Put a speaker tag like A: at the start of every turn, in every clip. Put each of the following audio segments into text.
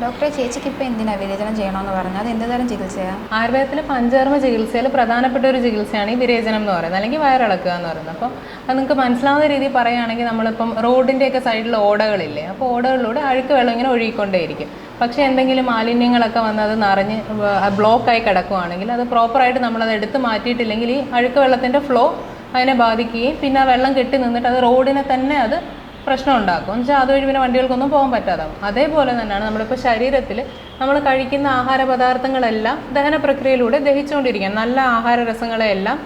A: ഡോക്ടറെ ചേച്ചിക്ക് ഇപ്പോൾ എന്തിനാ വിരചനം ചെയ്യണമെന്ന് പറഞ്ഞു അത് എന്ത് തരം ചികിത്സയാണ്
B: ആയുർവേദത്തിലെ പഞ്ചകർമ്മ ചികിത്സയിൽ പ്രധാനപ്പെട്ട ഒരു ചികിത്സയാണ് ഈ വിരേചനം എന്ന് പറയുന്നത് അല്ലെങ്കിൽ വയറിളക്കുക എന്ന് പറയുന്നത്. അപ്പോൾ അത് നിങ്ങൾക്ക് മനസ്സിലാവുന്ന രീതിയിൽ പറയുകയാണെങ്കിൽ നമ്മളിപ്പം റോഡിന്റെയൊക്കെ സൈഡിൽ ഓടകളില്ലേ അപ്പോൾ ഓടകളിലൂടെ അഴുക്ക് വെള്ളം ഇങ്ങനെ ഒഴുകിക്കൊണ്ടേയിരിക്കും. പക്ഷേ എന്തെങ്കിലും മാലിന്യങ്ങളൊക്കെ വന്ന് അത് നിറഞ്ഞ് ബ്ലോക്കായി കിടക്കുകയാണെങ്കിൽ അത് പ്രോപ്പറായിട്ട് നമ്മളത് എടുത്ത് മാറ്റിയിട്ടില്ലെങ്കിൽ ഈ അഴുക്ക് വെള്ളത്തിന്റെ ഫ്ലോ അതിനെ ബാധിക്കുകയും പിന്നെ ആ വെള്ളം കെട്ടി നിന്നിട്ട് അത് റോഡിനെ തന്നെ അത് പ്രശ്നം ഉണ്ടാക്കും എന്ന് വെച്ചാൽ അതുവഴി പിന്നെ വണ്ടികൾക്കൊന്നും പോകാൻ പറ്റാതാവും. അതേപോലെ തന്നെയാണ് നമ്മളിപ്പോൾ ശരീരത്തിൽ നമ്മൾ കഴിക്കുന്ന ആഹാര പദാർത്ഥങ്ങളെല്ലാം ദഹന പ്രക്രിയയിലൂടെ ദഹിച്ചുകൊണ്ടിരിക്കുകയാണ്. നല്ല ആഹാര രസങ്ങളെല്ലാം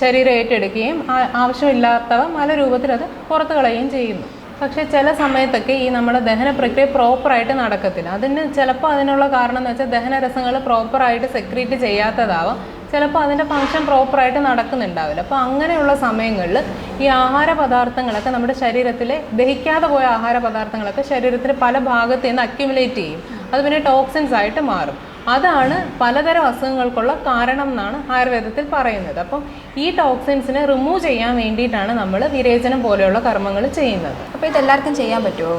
B: ശരീരം ഏറ്റെടുക്കുകയും ആവശ്യമില്ലാത്തവ പല രൂപത്തിൽ അത് പുറത്തു കളയുകയും ചെയ്യുന്നു. പക്ഷേ ചില സമയത്തൊക്കെ ഈ നമ്മുടെ ദഹന പ്രക്രിയ പ്രോപ്പറായിട്ട് നടക്കത്തില്ല. അതിന് ചിലപ്പോൾ അതിനുള്ള കാരണം എന്ന് വെച്ചാൽ ദഹനരസങ്ങൾ പ്രോപ്പറായിട്ട് സെക്രീറ്റ് ചെയ്യാത്തതാവാം. ചിലപ്പോൾ അതിന്റെ ഫങ്ഷൻ പ്രോപ്പറായിട്ട് നടക്കുന്നുണ്ടാവില്ല. അപ്പോൾ അങ്ങനെയുള്ള സമയങ്ങളിൽ ഈ ആഹാര പദാർത്ഥങ്ങളൊക്കെ നമ്മുടെ ശരീരത്തിലെ ദഹിക്കാതെ പോയ ആഹാര പദാർത്ഥങ്ങളൊക്കെ ശരീരത്തിൽ പല ഭാഗത്ത് നിന്ന് അക്യുമുലേറ്റ് ചെയ്യും. അത് പിന്നെ ടോക്സിൻസ് ആയിട്ട് മാറും. അതാണ് പലതരം അസുഖങ്ങൾക്കുള്ള കാരണം എന്നാണ് ആയുർവേദത്തിൽ പറയുന്നത്. അപ്പം ഈ ടോക്സിൻസിനെ റിമൂവ് ചെയ്യാൻ വേണ്ടിയിട്ടാണ് നമ്മൾ വിരേചനം പോലെയുള്ള കർമ്മങ്ങൾ ചെയ്യുന്നത്.
A: അപ്പോൾ ഇതെല്ലാവർക്കും ചെയ്യാൻ പറ്റുമോ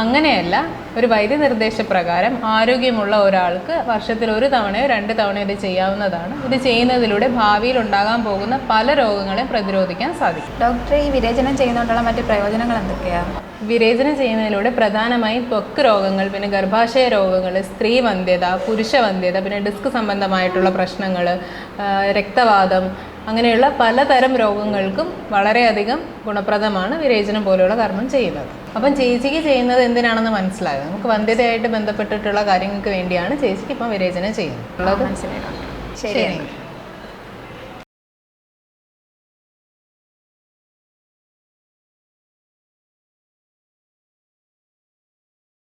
B: അങ്ങനെയല്ല ഒരു വൈദ്യ നിർദ്ദേശപ്രകാരം ആരോഗ്യമുള്ള ഒരാൾക്ക് വർഷത്തിൽ ഒരു തവണയോ രണ്ട് തവണയോ ഇത് ചെയ്യാവുന്നതാണ്. ഇത് ചെയ്യുന്നതിലൂടെ ഭാവിയിൽ ഉണ്ടാകാൻ പോകുന്ന പല രോഗങ്ങളെയും പ്രതിരോധിക്കാൻ സാധിക്കും.
A: ഡോക്ടറെ ഈ വിരേചനം ചെയ്യുന്നതുകൊണ്ടുള്ള മറ്റ് പ്രയോജനങ്ങൾ എന്തൊക്കെയാണ്
B: വിരേചനം ചെയ്യുന്നതിലൂടെ പ്രധാനമായും ത്വക്ക് രോഗങ്ങൾ പിന്നെ ഗർഭാശയ രോഗങ്ങൾ സ്ത്രീ വന്ധ്യത പുരുഷ വന്ധ്യത പിന്നെ ഡിസ്ക് സംബന്ധമായിട്ടുള്ള പ്രശ്നങ്ങൾ രക്തവാദം അങ്ങനെയുള്ള പലതരം രോഗങ്ങൾക്കും വളരെയധികം ഗുണപ്രദമാണ് വിരേചനം പോലെയുള്ള കർമ്മം ചെയ്യുന്നത്. അപ്പം ചേച്ചിക്ക് ചെയ്യുന്നത് എന്തിനാണെന്ന് മനസ്സിലായത് നമുക്ക് വന്ധ്യതയായിട്ട് ബന്ധപ്പെട്ടിട്ടുള്ള കാര്യങ്ങൾക്ക് വേണ്ടിയാണ് ചേച്ചിക്ക് ഇപ്പം വിരേചനം ചെയ്യുന്നത്. ശരി